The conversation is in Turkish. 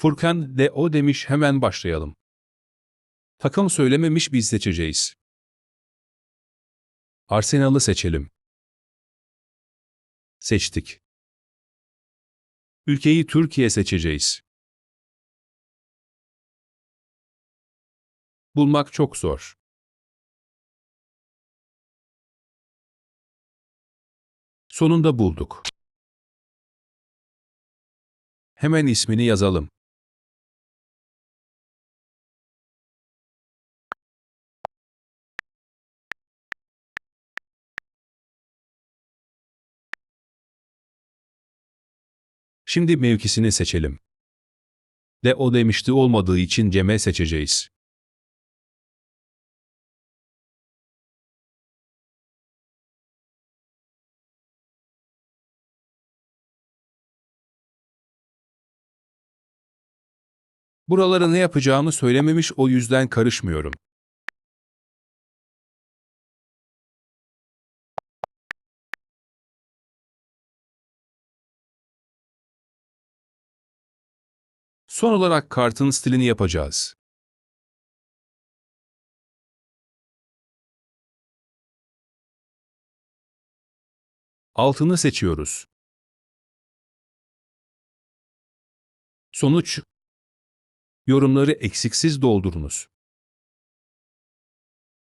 Furkan de o demiş hemen başlayalım. Takım söylememiş biz seçeceğiz. Arsenal'ı seçelim. Seçtik. Ülkeyi Türkiye seçeceğiz. Bulmak çok zor. Sonunda bulduk. Hemen ismini yazalım. Şimdi mevkisini seçelim. De o demişti olmadığı için Cem'e seçeceğiz. Buralara ne yapacağımı söylememiş o yüzden karışmıyorum. Son olarak kartın stilini yapacağız. Altını seçiyoruz. Sonuç Yorumları eksiksiz doldurunuz.